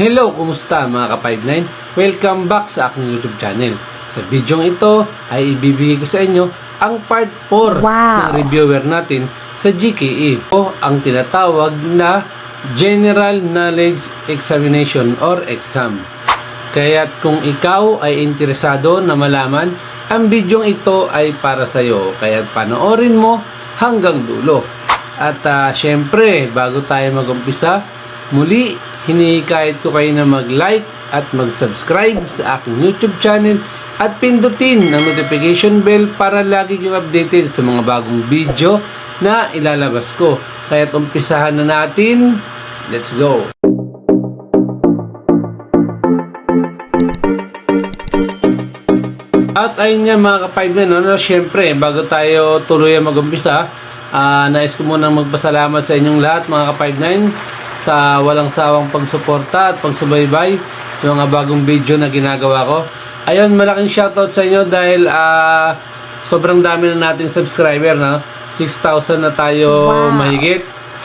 Hello, kumusta mga ka-59? Welcome back sa aking YouTube channel. Sa video ito ay ibibigay ko sa inyo ang part 4 Wow. ng reviewer natin sa GKE o ang tinatawag na General Knowledge Examination or exam. Kaya't kung ikaw ay interesado na malaman, ang video ito ay para sa iyo. Kaya't panoorin mo hanggang dulo. At ah, syempre, bago tayo mag-umpisa, muli hinihikayat ko kayo na mag-like at mag-subscribe sa aking YouTube channel at pindutin ang notification bell para lagi kang updated sa mga bagong video na ilalabas ko. Kaya't umpisahan na natin. Let's go! At ayun nga mga ka-5 na, no, syempre, bago tayo tuloy mag-umpisa, ah, nais ko munang magpasalamat sa inyong lahat mga ka-5 sa walang sawang pagsuporta at pagsubaybay sa mga bagong video na ginagawa ko. Ayun, malaking shoutout sa inyo dahil ah, sobrang dami na nating subscriber, no? 6,000 na tayo Wow. mahigit.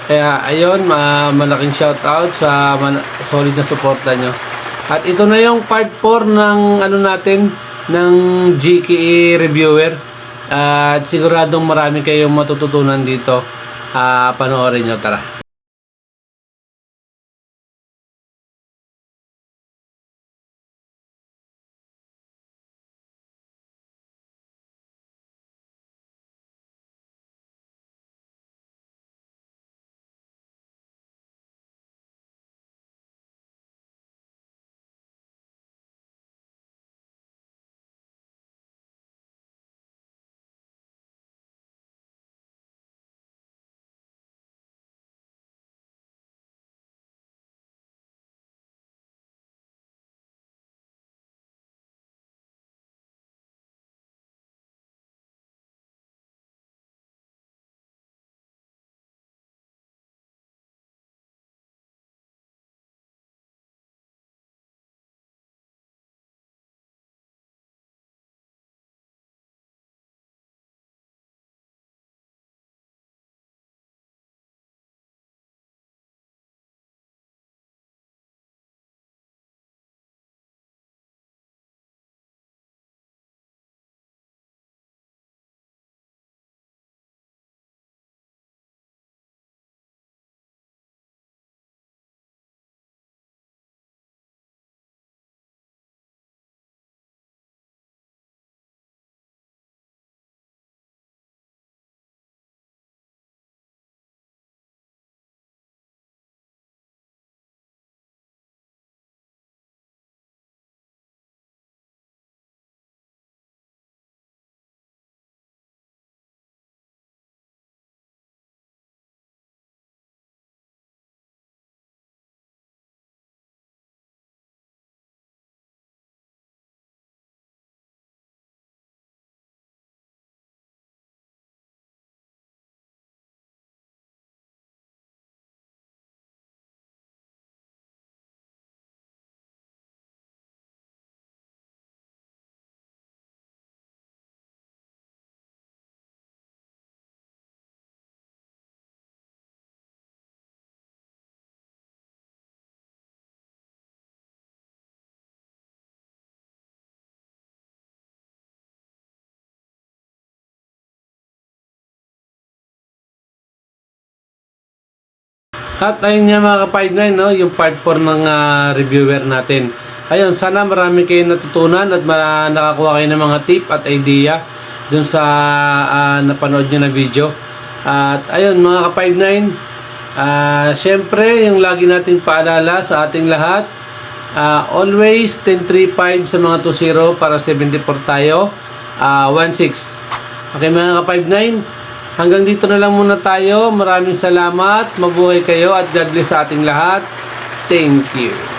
Kaya ayun, ma malaking shoutout sa man- solid na suporta nyo. At ito na yung part 4 ng ano natin ng GKE reviewer. At siguradong marami kayong matututunan dito. Ah, panoorin nyo, tara. At ayun nga mga ka-59, no, yung part 4 ng ah, reviewer natin. Ayun, sana marami kayong natutunan at nakakuha kayo ng mga tip at idea dun sa ah, napanood nyo na video. At ayun mga ka-59, ah, syempre yung lagi nating paalala sa ating lahat, ah, always 1035 sa mga 20 para 74 tayo, ah, 16. Okay mga ka-59, hanggang dito na lang muna tayo. Maraming salamat, mabuhay kayo at God bless sa ating lahat. Thank you.